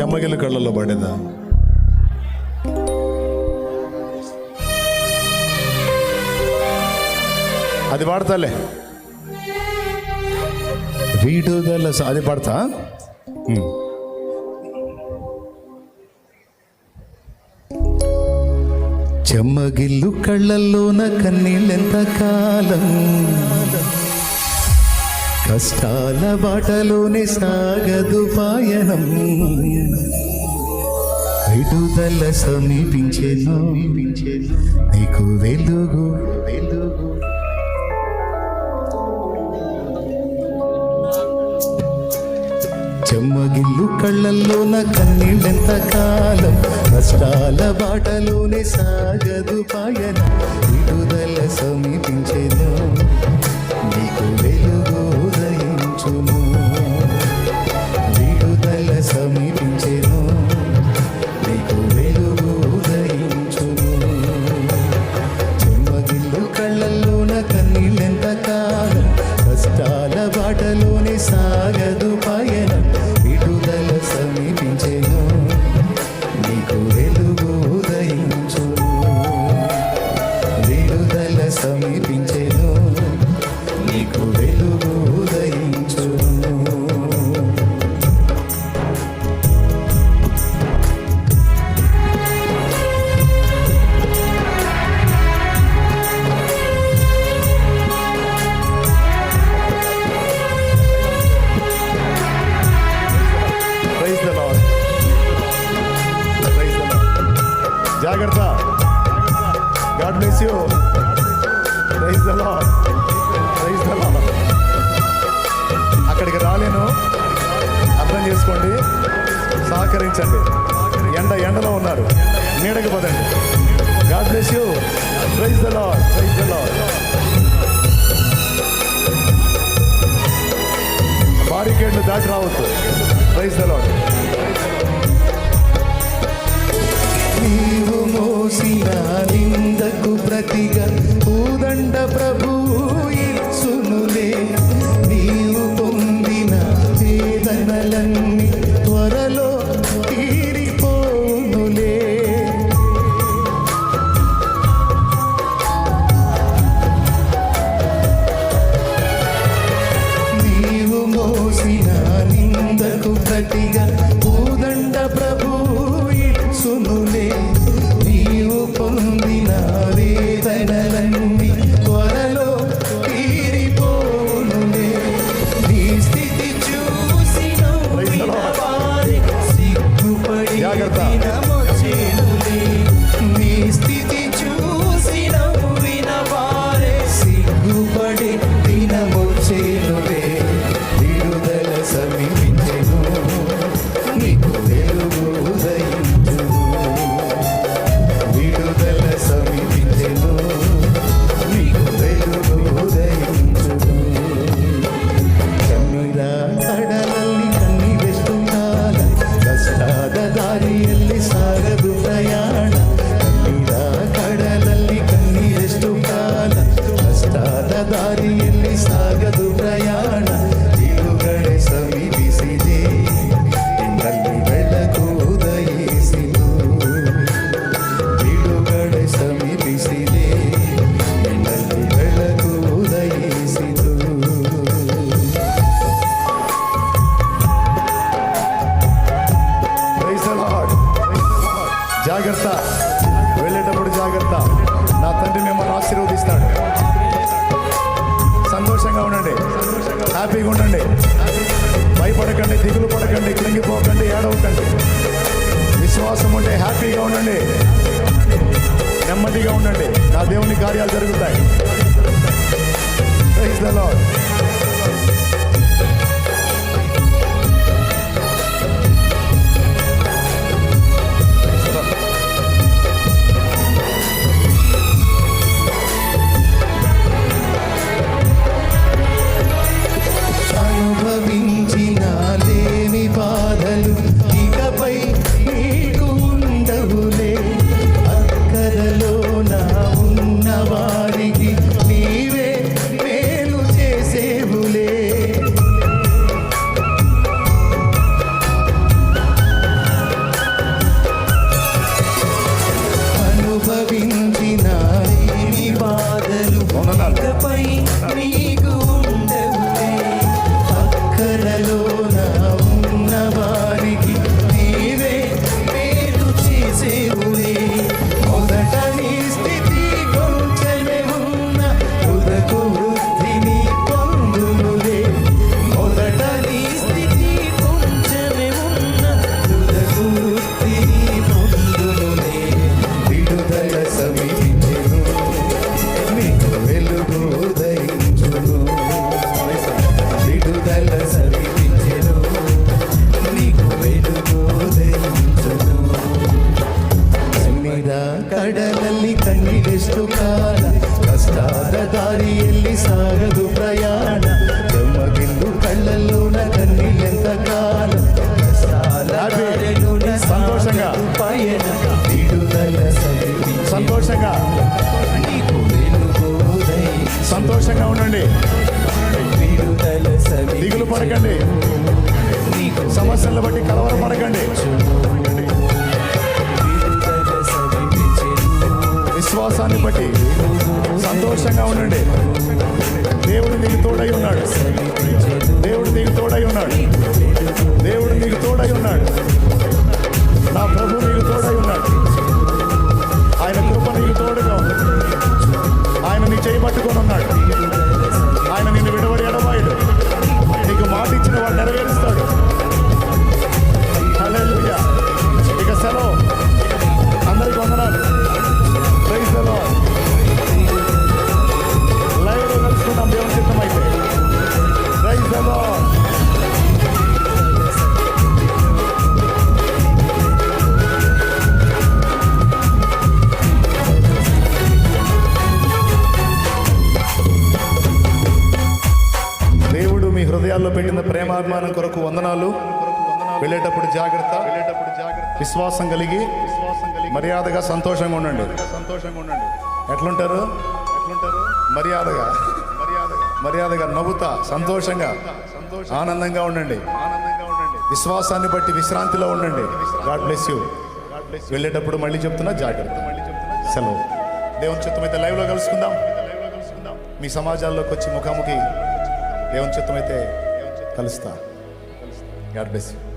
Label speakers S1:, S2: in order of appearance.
S1: చెమ్మగిల్లి కళ్ళలో పడేదా? అది పాడతాలే. విడుదల అది పాడతా. చెమ్మగిల్లు కళ్ళల్లోన కన్నీళ్ళెంత కాలం? కష్టాల బాటలోనే సాగదు పాయనం. విడుదల సమీపించేను నీకు వెలుగు. వెలుగు చెమ్మగిల్లు కళ్ళల్లోన కన్నీళ్ళెంత కాలం. కష్టాల బాటలోనే సాగదు పాయన. విడుదల సమీపించేది bless you praise the lord praise the అక్కడికి రాలేను. అర్థం చేసుకోండి. సహకరించండి. ఎండ ఎండలో ఉన్నారు. నీడకి పదండి. God bless you praise the lord praise the lord బారికేడ్లు దాటి రావద్దు.
S2: ఆశీర్వదిస్తాడు. సంతోషంగా ఉండండి. హ్యాపీగా ఉండండి. భయపడకండి దిగులు పడకండి కృంగిపోకండి ఏడవకండి. విశ్వాసం ఉంటే హ్యాపీగా ఉండండి. నెమ్మదిగా ఉండండి. నా దేవుని కార్యాలు జరుగుతాయి.
S1: গোবিন্দ ಕಡಲಲ್ಲಿ ಕಣ್ಣಿಗೆಷ್ಟು ಕಾಲ ಕಷ್ಟಾದ ದಾರಿಯಲ್ಲಿ ಸಾಗದು ಪ್ರಯಾಣ ಕೆಮ್ಮಗೆಂದು ಕಳ್ಳಲ್ಲೂ ನ
S2: ಕಣ್ಣಿಗೆಂತ
S1: ಕಾಲ
S2: సంతోషంగా సంతోషంగా ఉండండి దిగులు పడకండి సమస్యలను బట్టి కలవరపడకండి విశ్వాసాన్ని బట్టి సంతోషంగా ఉండండి. దేవుడు నీకు తోడై ఉన్నాడు. దేవుడు నీకు తోడై ఉన్నాడు. దేవుడు నీకు తోడై ఉన్నాడు. ప్రేమాభిమానం కొరకు వందనాలు. వెళ్ళేటప్పుడు జాగ్రత్త. వెళ్ళేటప్పుడు జాగ్రత్త విశ్వాసం కలిగి విశ్వాసం కలిగి మర్యాదగా సంతోషంగా ఉండండి. సంతోషంగా ఉండండి ఎట్లుంటారు? ఎట్లుంటారు మర్యాదగా. మర్యాదగా మర్యాదగా నవ్వుతా సంతోషంగా సంతోషం ఆనందంగా ఉండండి. ఆనందంగా ఉండండి విశ్వాసాన్ని బట్టి విశ్రాంతిలో ఉండండి. God bless you. వెళ్ళేటప్పుడు మళ్ళీ చెప్తున్నా జాగ్రత్త. మళ్ళీ చెప్తున్నా సెలవు. దేవుని చిత్తమైతే లైవ్లో కలుసుకుందాం. మీ సమాజాల్లోకి వచ్చి ముఖాముఖి దేవుని చిత్తమైతే కలుస్తా. God bless you